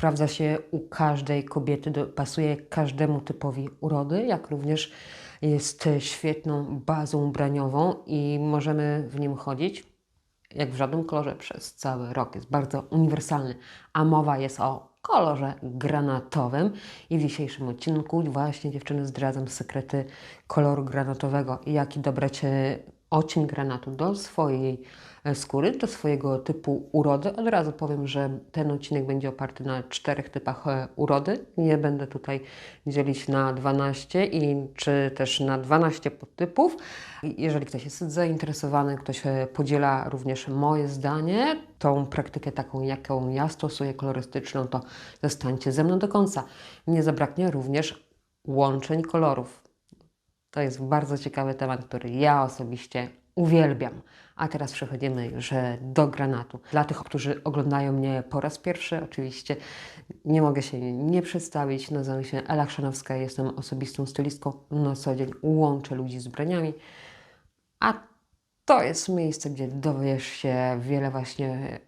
sprawdza się u każdej kobiety, pasuje każdemu typowi urody, jak również jest świetną bazą ubraniową i możemy w nim chodzić jak w żadnym kolorze przez cały rok. Jest bardzo uniwersalny, a mowa jest o kolorze granatowym. I w dzisiejszym odcinku właśnie dziewczyny zdradzam sekrety koloru granatowego i jaki dobrać e, odcień granatu do swojej skóry, do swojego typu urody. Od razu powiem, że ten odcinek będzie oparty na czterech typach e, urody. Nie będę tutaj dzielić na 12 i czy też na 12 podtypów. Jeżeli ktoś jest zainteresowany, ktoś e, podziela również moje zdanie, tą praktykę taką, jaką ja stosuję kolorystyczną, to zostańcie ze mną do końca. Nie zabraknie również łączeń kolorów. To jest bardzo ciekawy temat, który ja osobiście uwielbiam. A teraz przechodzimy już e, do granatu. Dla tych, którzy oglądają mnie po raz pierwszy, oczywiście nie mogę się nie przedstawić. Nazywam się Ela Chrzanowska, jestem osobistą stylistką. Na co dzień łączę ludzi z ubraniami. A to jest miejsce, gdzie dowiesz się wiele właśnie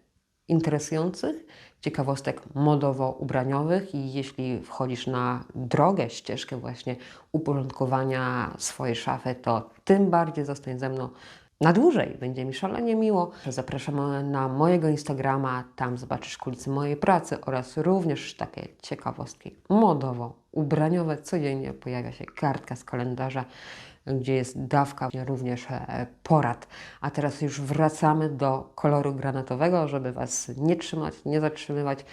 interesujących ciekawostek modowo-ubraniowych i jeśli wchodzisz na drogę, ścieżkę właśnie uporządkowania swojej szafy, to tym bardziej zostań ze mną na dłużej. Będzie mi szalenie miło. Zapraszam na mojego Instagrama, tam zobaczysz kulisy mojej pracy oraz również takie ciekawostki modowo-ubraniowe. Codziennie pojawia się kartka z kalendarza, gdzie jest dawka również e, porad. A teraz już wracamy do koloru granatowego, żeby Was nie trzymać, nie zatrzymywać.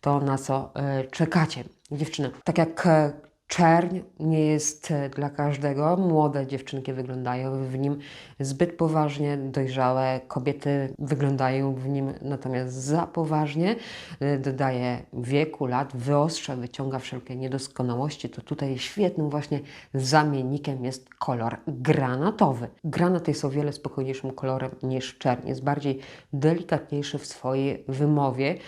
To na co e, czekacie, dziewczyny. Tak jak e, Czerń nie jest e, dla każdego. Młode dziewczynki wyglądają w nim zbyt poważnie, dojrzałe kobiety wyglądają w nim natomiast za poważnie. E, Dodaje wieku, lat, wyostrza, wyciąga wszelkie niedoskonałości. To tutaj świetnym właśnie zamiennikiem jest kolor granatowy. Granat jest o wiele spokojniejszym kolorem niż czerń. Jest bardziej delikatniejszy w swojej wymowie,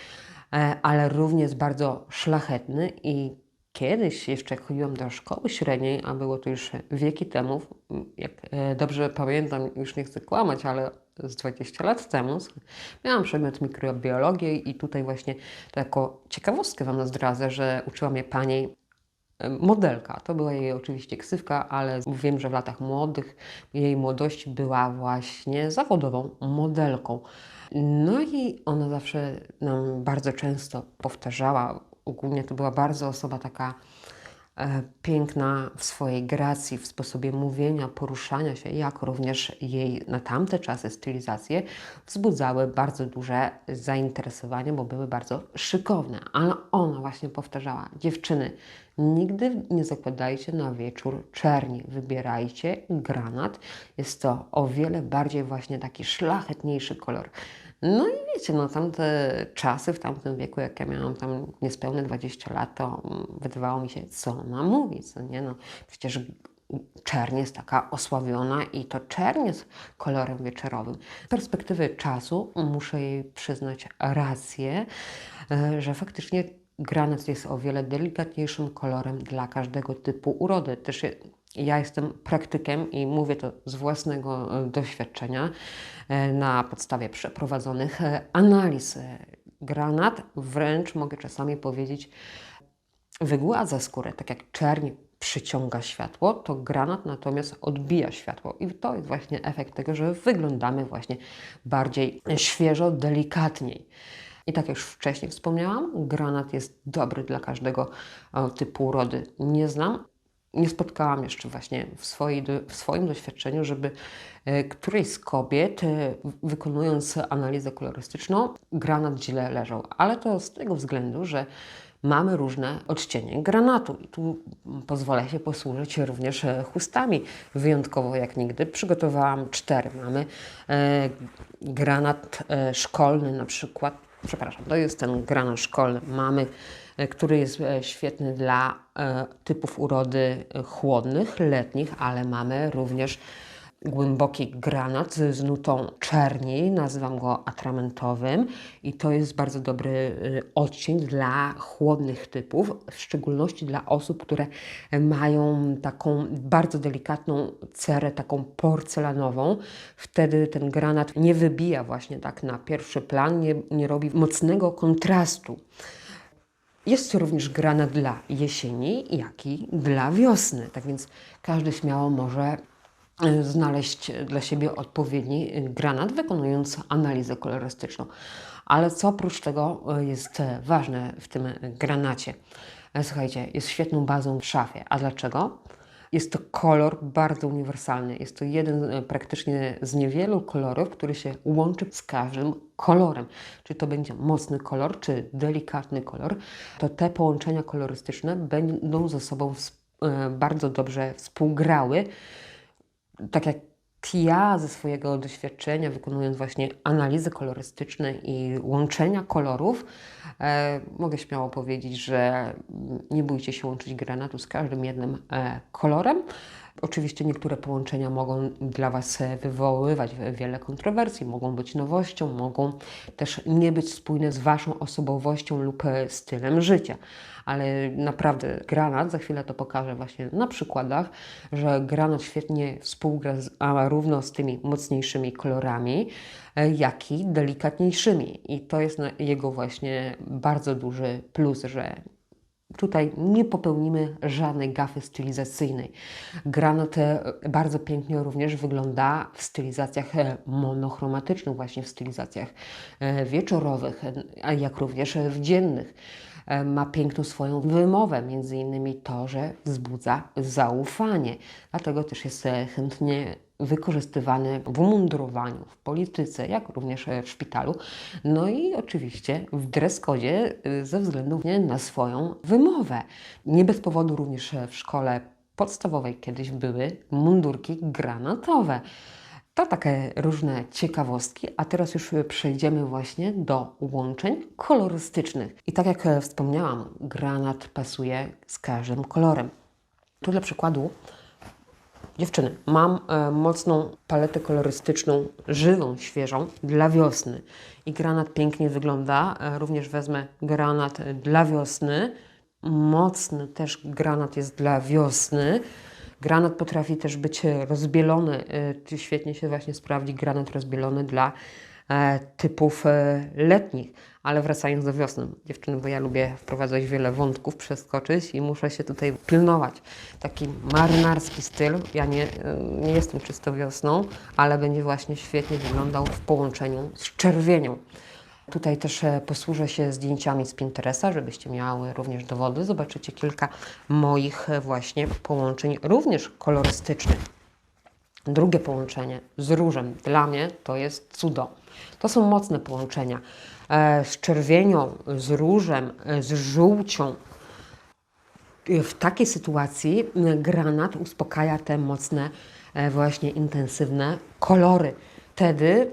e, ale również bardzo szlachetny i Kiedyś jeszcze chodziłam do szkoły średniej, a było to już wieki temu, jak e, dobrze pamiętam, już nie chcę kłamać, ale z 20 lat temu miałam przedmiot mikrobiologię i tutaj właśnie to jako ciekawostkę Wam zdradzę, że uczyła mnie pani e, modelka. To była jej oczywiście ksywka, ale wiem, że w latach młodych, jej młodości była właśnie zawodową modelką. No i ona zawsze nam bardzo często powtarzała, ogólnie to była bardzo osoba taka e, piękna w swojej gracji, w sposobie mówienia, poruszania się, jak również jej na tamte czasy stylizacje wzbudzały bardzo duże zainteresowanie, bo były bardzo szykowne. Ale ona właśnie powtarzała, dziewczyny, nigdy nie zakładajcie na wieczór czerni, wybierajcie granat. Jest to o wiele bardziej właśnie taki szlachetniejszy kolor. No i wiecie, no tamte czasy w tamtym wieku, jak ja miałam tam niespełne 20 lat, to mm, wydawało mi się, co ona mówi, co nie, no przecież czerń jest taka osławiona i to czerń jest kolorem wieczorowym. Z perspektywy czasu muszę jej przyznać rację, e, że faktycznie granat jest o wiele delikatniejszym kolorem dla każdego typu urody. Też ja jestem praktykiem i mówię to z własnego e, doświadczenia e, na podstawie przeprowadzonych e, analiz. Granat wręcz mogę czasami powiedzieć wygładza skórę, tak jak czerń przyciąga światło, to granat natomiast odbija światło. I to jest właśnie efekt tego, że wyglądamy właśnie bardziej świeżo, delikatniej. I tak jak już wcześniej wspomniałam, granat jest dobry dla każdego typu urody. Nie znam, nie spotkałam jeszcze właśnie w, swojej, w swoim doświadczeniu, żeby e, którejś z kobiet, e, wykonując analizę kolorystyczną, granat źle leżał. Ale to z tego względu, że mamy różne odcienie granatu. I tu pozwolę się posłużyć również e, chustami. Wyjątkowo jak nigdy przygotowałam cztery. Mamy granat szkolny na przykład. Przepraszam, to jest ten granat szkolny. Mamy, który jest e, świetny dla e, typów urody e, chłodnych, letnich, ale mamy również głęboki granat z nutą czerni, nazywam go atramentowym i to jest bardzo dobry odcień dla chłodnych typów, w szczególności dla osób, które mają taką bardzo delikatną cerę, taką porcelanową. Wtedy ten granat nie wybija właśnie tak na pierwszy plan, nie, nie robi mocnego kontrastu. Jest to również granat dla jesieni, jak i dla wiosny. Tak więc każdy śmiało może e, znaleźć dla siebie odpowiedni e, granat, wykonując analizę kolorystyczną. Ale co oprócz tego e, jest ważne w tym granacie? Słuchajcie, jest świetną bazą w szafie. A dlaczego? Jest to kolor bardzo uniwersalny. Jest to jeden e, praktycznie z niewielu kolorów, który się łączy z każdym kolorem. Czy to będzie mocny kolor, czy delikatny kolor, to te połączenia kolorystyczne będą ze sobą e, bardzo dobrze współgrały tak jak ja ze swojego doświadczenia, wykonując właśnie analizy kolorystyczne i łączenia kolorów, e, mogę śmiało powiedzieć, że nie bójcie się łączyć granatu z każdym jednym e, kolorem. Oczywiście niektóre połączenia mogą dla Was e, wywoływać wiele kontrowersji, mogą być nowością, mogą też nie być spójne z Waszą osobowością lub e, stylem życia. Ale naprawdę granat, za chwilę to pokażę właśnie na przykładach, że granat świetnie współgra z, a równo z tymi mocniejszymi kolorami, e, jak i delikatniejszymi. I to jest jego właśnie bardzo duży plus, że Tutaj nie popełnimy żadnej gafy stylizacyjnej. Granat e, bardzo pięknie również wygląda w stylizacjach e, monochromatycznych, właśnie w stylizacjach e, wieczorowych, jak również w dziennych. Ma piękną swoją wymowę, między innymi to, że wzbudza zaufanie. Dlatego też jest chętnie wykorzystywany w umundurowaniu, w polityce, jak również e, w szpitalu. No i oczywiście w dress code y, ze względu na swoją wymowę. Nie bez powodu również e, w szkole podstawowej kiedyś były mundurki granatowe. To takie różne ciekawostki, a teraz już e, przejdziemy właśnie do łączeń kolorystycznych. I tak jak wspomniałam, granat pasuje z każdym kolorem. Tu dla przykładu Dziewczyny, mam e, mocną paletę kolorystyczną, żywą, świeżą, dla wiosny. I granat pięknie wygląda. E, również wezmę granat e, dla wiosny. Mocny też granat jest dla wiosny. Granat potrafi też być rozbielony. E, świetnie się właśnie sprawdzi granat rozbielony dla e, typów e, letnich. Ale wracając do wiosny, dziewczyny, bo ja lubię wprowadzać wiele wątków, przeskoczyć i muszę się tutaj pilnować. Taki marynarski styl, ja nie, e, nie jestem czysto wiosną, ale będzie właśnie świetnie wyglądał w połączeniu z czerwienią. Tutaj też e, posłużę się zdjęciami z Pinteresta, żebyście miały również dowody. Zobaczycie kilka moich e, właśnie połączeń, również kolorystycznych. Drugie połączenie z różem dla mnie to jest cudo. To są mocne połączenia. E, z czerwienią, z różem, e, z żółcią. I W takiej sytuacji granat uspokaja te mocne, e, właśnie intensywne kolory. Wtedy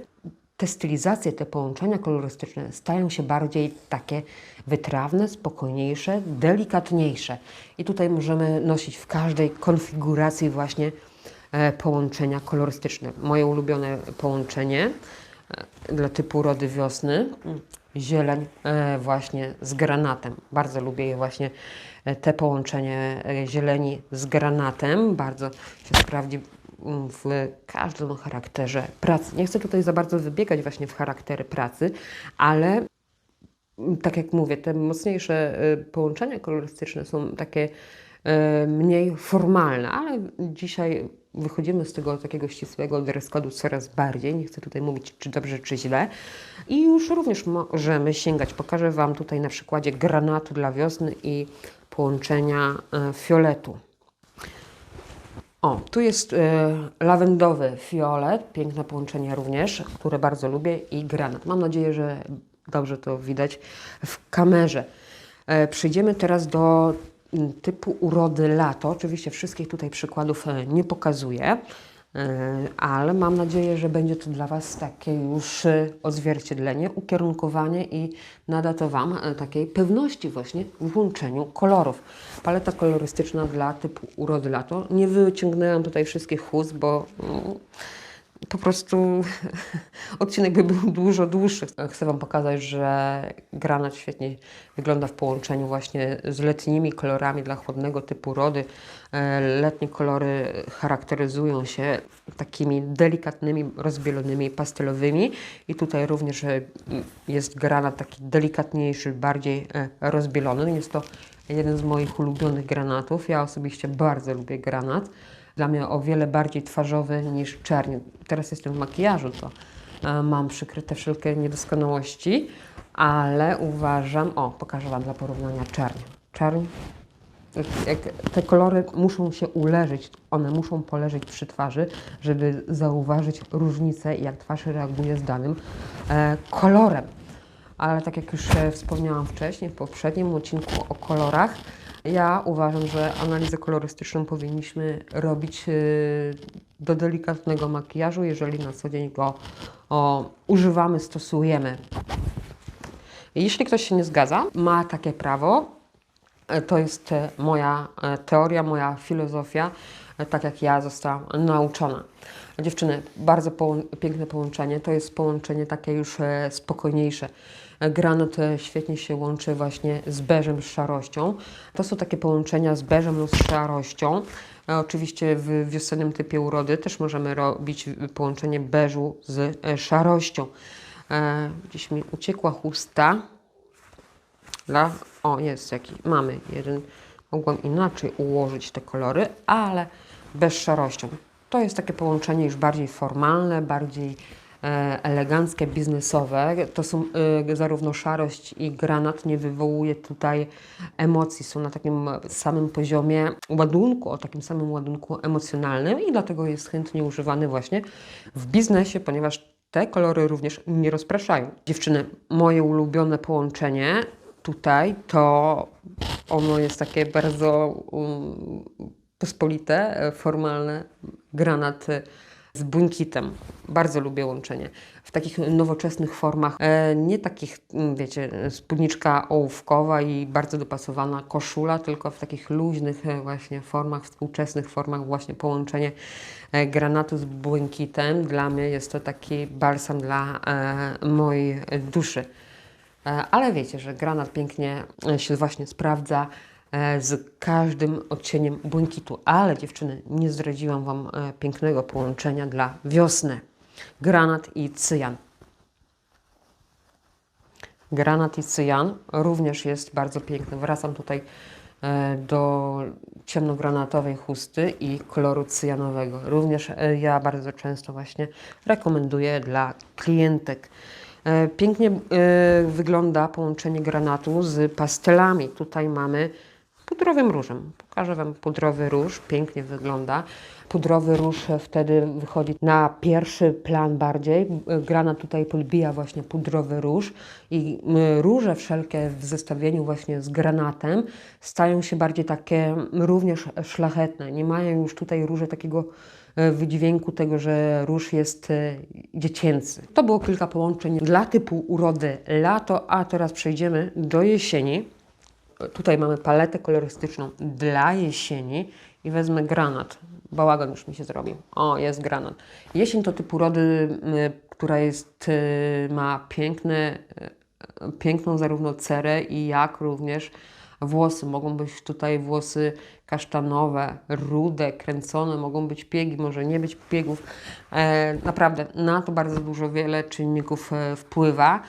te stylizacje, te połączenia kolorystyczne stają się bardziej takie wytrawne, spokojniejsze, delikatniejsze. I tutaj możemy nosić w każdej konfiguracji właśnie e, połączenia kolorystyczne. Moje ulubione połączenie e, dla typu rody wiosny, zieleń e, właśnie z granatem. Bardzo lubię właśnie e, te połączenie e, zieleni z granatem. Bardzo się sprawdzi mm, w każdym charakterze pracy. Nie chcę tutaj za bardzo wybiegać właśnie w charaktery pracy, ale mm, tak jak mówię, te mocniejsze połączenia kolorystyczne są takie mniej formalne, ale dzisiaj wychodzimy z tego takiego ścisłego dress code'u coraz bardziej. Nie chcę tutaj mówić, czy dobrze, czy źle. I już również możemy sięgać. Pokażę Wam tutaj na przykładzie granatu dla wiosny i połączenia y, fioletu. O, tu jest e, lawendowy fiolet, piękne połączenie również, które bardzo lubię i granat. Mam nadzieję, że dobrze to widać w kamerze. E, przejdziemy teraz do typu urody lato. Oczywiście wszystkich tutaj przykładów e, nie pokazuję, e, ale mam nadzieję, że będzie to dla Was takie już e, odzwierciedlenie, ukierunkowanie i nada to Wam takiej pewności właśnie w łączeniu kolorów. Paleta kolorystyczna dla typu urody lato. Nie wyciągnęłam tutaj wszystkich chust, bo mm, po prostu odcinek by był dużo dłuższy. Chcę Wam pokazać, że granat świetnie wygląda w połączeniu właśnie z letnimi kolorami dla chłodnego typu rody. E, Letnie kolory charakteryzują się takimi delikatnymi, rozbielonymi, pastelowymi i tutaj również jest granat taki delikatniejszy, bardziej e, rozbielony. Jest to jeden z moich ulubionych granatów. Ja osobiście bardzo lubię granat dla mnie o wiele bardziej twarzowy niż czerń. Teraz jestem w makijażu, to e, mam przykryte wszelkie niedoskonałości, ale uważam, o, pokażę Wam dla porównania czerń. Czerń, te kolory muszą się uleżeć, one muszą poleżeć przy twarzy, żeby zauważyć różnicę jak twarz reaguje z danym e, kolorem. Ale tak jak już e, wspomniałam wcześniej, w poprzednim odcinku o kolorach, ja uważam, że analizę kolorystyczną powinniśmy robić e, do delikatnego makijażu, jeżeli na co dzień go o, używamy, stosujemy. Jeśli ktoś się nie zgadza, ma takie prawo, E, To jest e, moja e, teoria, moja filozofia, tak jak ja zostałam nauczona. Dziewczyny, bardzo połą- piękne połączenie. To jest połączenie takie już e, spokojniejsze. Granat e, świetnie się łączy właśnie z beżem, z szarością. To są takie połączenia z beżem lub z szarością. E, Oczywiście w wiosennym typie urody też możemy robić e, połączenie beżu z szarością. Gdzieś mi uciekła chusta. O, jest jaki. Mamy jeden. Mogłam inaczej ułożyć te kolory, ale bez szarością. To jest takie połączenie już bardziej formalne, bardziej e, eleganckie, biznesowe. To są e, zarówno szarość i granat nie wywołuje tutaj emocji. Są na takim samym poziomie ładunku, o takim samym ładunku emocjonalnym i dlatego jest chętnie używany właśnie w biznesie, ponieważ te kolory również nie rozpraszają. Dziewczyny, moje ulubione połączenie tutaj to ono jest takie bardzo um, pospolite, e, formalne. Granat e, z błękitem. Bardzo lubię łączenie. W takich nowoczesnych formach, e, nie takich, mm, wiecie, spódniczka ołówkowa i bardzo dopasowana koszula, tylko w takich luźnych właśnie formach, współczesnych formach właśnie połączenie granatu z błękitem. Dla mnie jest to taki balsam dla mojej duszy. Ale wiecie, że granat pięknie się właśnie sprawdza z każdym odcieniem błękitu. Ale dziewczyny, nie zdradziłam Wam e, pięknego połączenia dla wiosny. Granat i cyjan. Granat i cyjan również jest bardzo piękny. Wracam tutaj e, do ciemnogranatowej chusty i koloru cyjanowego. Również e, ja bardzo często właśnie rekomenduję dla klientek. E, Pięknie e, wygląda połączenie granatu z pastelami. Tutaj mamy pudrowym różem. Pokażę Wam pudrowy róż. Pięknie wygląda. Pudrowy róż wtedy wychodzi na pierwszy plan bardziej. Granat tutaj podbija właśnie pudrowy róż i m, róże wszelkie w zestawieniu właśnie z granatem stają się bardziej takie również szlachetne. Nie mają już tutaj róże takiego e, wydźwięku tego, że róż jest e, dziecięcy. To było kilka połączeń dla typu urody lato, a teraz przejdziemy do jesieni. Tutaj mamy paletę kolorystyczną dla jesieni i wezmę granat. Bałagan już mi się zrobił. O, jest granat. Jesień to typ urody, y, która jest, y, ma piękne, y, piękną zarówno cerę i jak również włosy. Mogą być tutaj włosy kasztanowe, rude, kręcone, mogą być piegi, może nie być piegów. E, naprawdę na to bardzo dużo wiele czynników e, wpływa.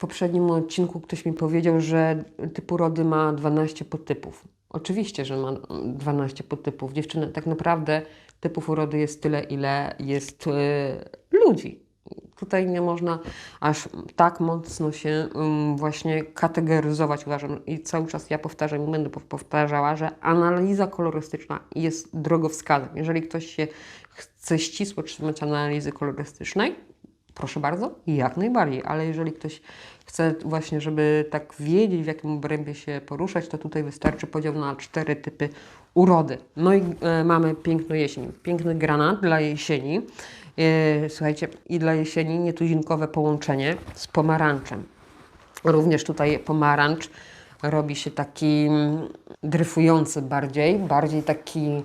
Poprzednim odcinku ktoś mi powiedział, że typ urody ma 12 podtypów. Oczywiście, że ma 12 podtypów. Dziewczyny, tak naprawdę typów urody jest tyle, ile jest e, ludzi. Tutaj nie można aż tak mocno się właśnie kategoryzować, uważam. I cały czas ja powtarzam i będę pow- powtarzała, że analiza kolorystyczna jest drogowskazem. Jeżeli ktoś się chce ścisło trzymać analizy kolorystycznej, proszę bardzo, jak najbardziej, ale jeżeli ktoś chce właśnie, żeby tak wiedzieć, w jakim obrębie się poruszać, to tutaj wystarczy podział na cztery typy urody. No i e, mamy piękną jesień. Piękny granat dla jesieni. E, słuchajcie, i dla jesieni nietuzinkowe połączenie z pomarańczem. Również tutaj pomarańcz robi się taki dryfujący bardziej, bardziej taki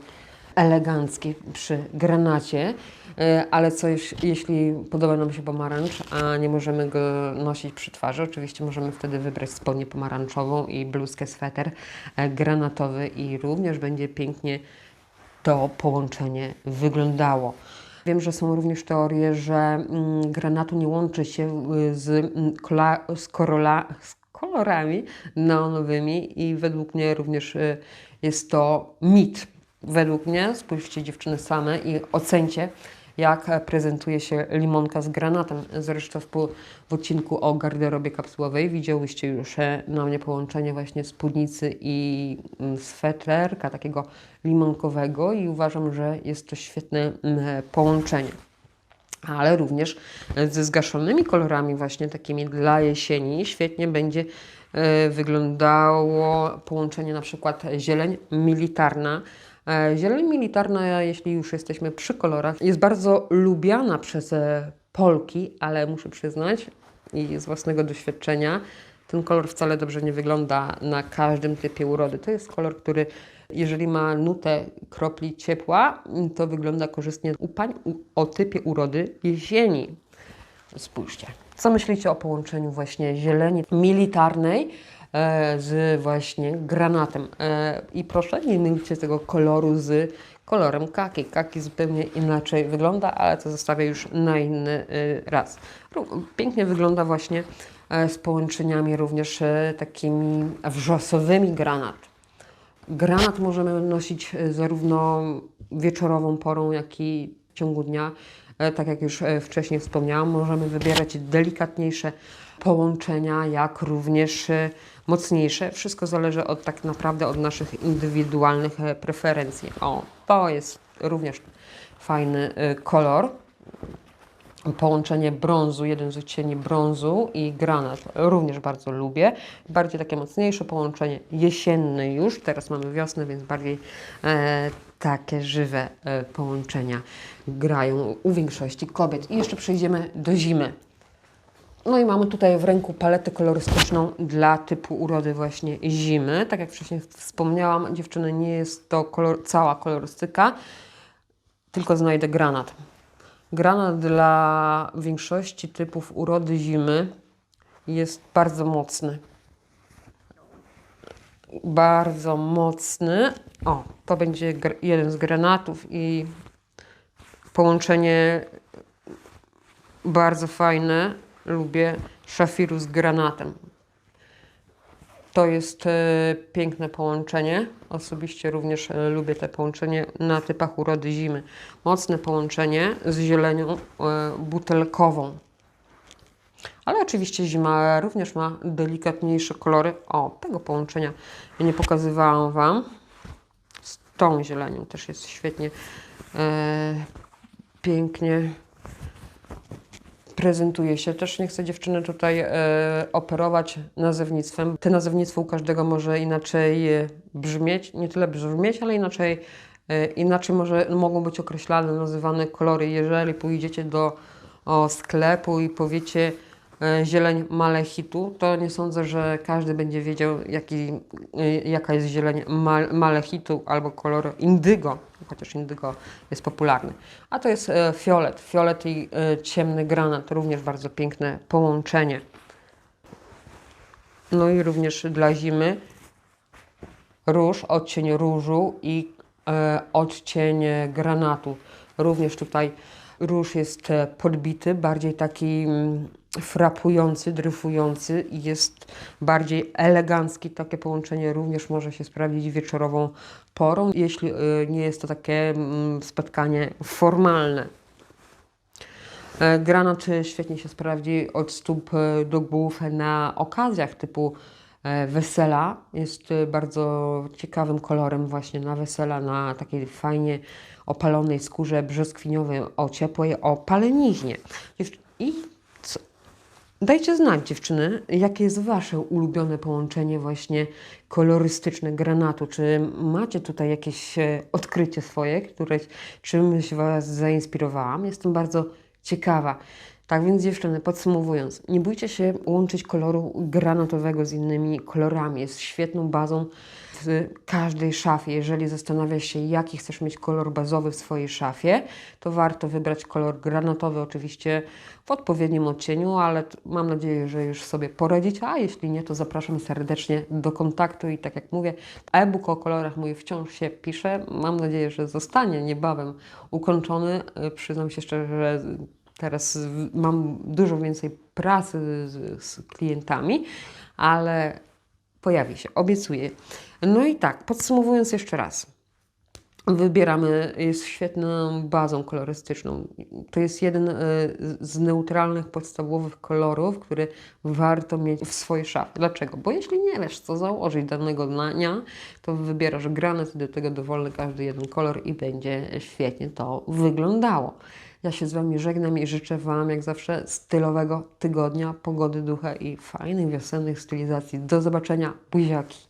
elegancki przy granacie, e, ale co jeś- jeśli podoba nam się pomarańcz, a nie możemy go nosić przy twarzy, oczywiście możemy wtedy wybrać spodnię pomarańczową i bluzkę, sweter e, granatowy i również będzie pięknie to połączenie wyglądało. Wiem, że są również teorie, że mm, granatu nie łączy się y, z, mm, kola, z, korola, z kolorami neonowymi i według mnie również y, jest to mit. Według mnie, spójrzcie dziewczyny same i ocencie, jak prezentuje się limonka z granatem. Zresztą w, w odcinku o garderobie kapsułowej widziałyście już e, na mnie połączenie właśnie spódnicy i mm, sweterka takiego limonkowego i uważam, że jest to świetne mm, połączenie ale również ze zgaszonymi kolorami, właśnie takimi dla jesieni, świetnie będzie e, wyglądało połączenie na przykład zieleń militarna. E, Zieleń militarna, jeśli już jesteśmy przy kolorach, jest bardzo lubiana przez e, Polki, ale muszę przyznać i z własnego doświadczenia, ten kolor wcale dobrze nie wygląda na każdym typie urody. To jest kolor, który jeżeli ma nutę kropli ciepła, to wygląda korzystnie u pań o typie urody jesieni. Spójrzcie. Co myślicie o połączeniu właśnie zieleni militarnej z właśnie granatem? E, I proszę, nie mylcie tego koloru z kolorem kaki. Kaki zupełnie inaczej wygląda, ale to zostawię już na inny e, raz. Pięknie wygląda właśnie e, z połączeniami również e, takimi wrzosowymi granat. Granat możemy nosić e, zarówno wieczorową porą, jak i w ciągu dnia. E, Tak jak już e, wcześniej wspomniałam, możemy wybierać delikatniejsze połączenia, jak również e, mocniejsze. Wszystko zależy od tak naprawdę od naszych indywidualnych e, preferencji. O, to jest również fajny e, kolor połączenie brązu, jeden z odcieni brązu i granat również bardzo lubię. Bardziej takie mocniejsze połączenie jesienne już, teraz mamy wiosnę, więc bardziej e, takie żywe e, połączenia grają u większości kobiet. I jeszcze przejdziemy do zimy. No i mamy tutaj w ręku paletę kolorystyczną dla typu urody właśnie zimy. Tak jak wcześniej wspomniałam, dziewczyny, nie jest to kolor, cała kolorystyka, tylko znajdę granat. Granat dla większości typów urody zimy jest bardzo mocny. Bardzo mocny. O, to będzie jeden z granatów i połączenie bardzo fajne. Lubię szafiru z granatem. To jest e, piękne połączenie. Osobiście również e, lubię te połączenie na typach urody zimy. Mocne połączenie z zielenią e, butelkową. Ale oczywiście zima również ma delikatniejsze kolory. O, tego połączenia nie pokazywałam Wam. Z tą zielenią też jest świetnie, e, pięknie prezentuje się. Też nie chcę dziewczyny tutaj e, operować nazewnictwem. Te nazewnictwo u każdego może inaczej e, brzmieć, nie tyle brzmieć, ale inaczej, e, inaczej może, mogą być określane, nazywane kolory. Jeżeli pójdziecie do o, sklepu i powiecie e, zieleń malechitu, to nie sądzę, że każdy będzie wiedział, jaki, e, jaka jest zieleń mal, malechitu albo kolor indygo, chociaż indygo jest popularny. A to jest e, fiolet. Fiolet i e, ciemny granat, również bardzo piękne połączenie. No i również dla zimy róż, odcień różu i e, odcień granatu. Również tutaj róż jest podbity, bardziej taki mm, frapujący, dryfujący i jest bardziej elegancki. Takie połączenie również może się sprawdzić wieczorową porą, jeśli e, nie jest to takie mm, spotkanie formalne. E, Granat e, świetnie się sprawdzi od stóp e, do głów na okazjach typu e, wesela. Jest bardzo ciekawym kolorem właśnie na wesela, na takiej fajnie opalonej skórze brzoskwiniowej, o ciepłej, o I? Dajcie znać dziewczyny, jakie jest Wasze ulubione połączenie właśnie kolorystyczne granatu. Czy macie tutaj jakieś e, odkrycie swoje, które czymś Was zainspirowałam? Jestem bardzo ciekawa. Tak więc dziewczyny, podsumowując, nie bójcie się łączyć koloru granatowego z innymi kolorami. Jest świetną bazą w każdej szafie. Jeżeli zastanawiasz się, jaki chcesz mieć kolor bazowy w swojej szafie, to warto wybrać kolor granatowy, oczywiście w odpowiednim odcieniu, ale mam nadzieję, że już sobie poradzicie, a jeśli nie, to zapraszam serdecznie do kontaktu i tak jak mówię, e-book o kolorach mój wciąż się pisze. Mam nadzieję, że zostanie niebawem ukończony. Y, Przyznam się szczerze, że teraz mam dużo więcej pracy z, z klientami, ale pojawi się, obiecuję. No i tak, podsumowując jeszcze raz. Wybieramy, jest świetną bazą kolorystyczną. To jest jeden e, z neutralnych, podstawowych kolorów, który warto mieć w swojej szafie. Dlaczego? Bo jeśli nie wiesz, co założyć danego dnia, to wybierasz granat do tego dowolny każdy jeden kolor i będzie świetnie to wyglądało. Ja się z Wami żegnam i życzę Wam, jak zawsze, stylowego tygodnia, pogody ducha i fajnych wiosennych stylizacji. Do zobaczenia, buziaki!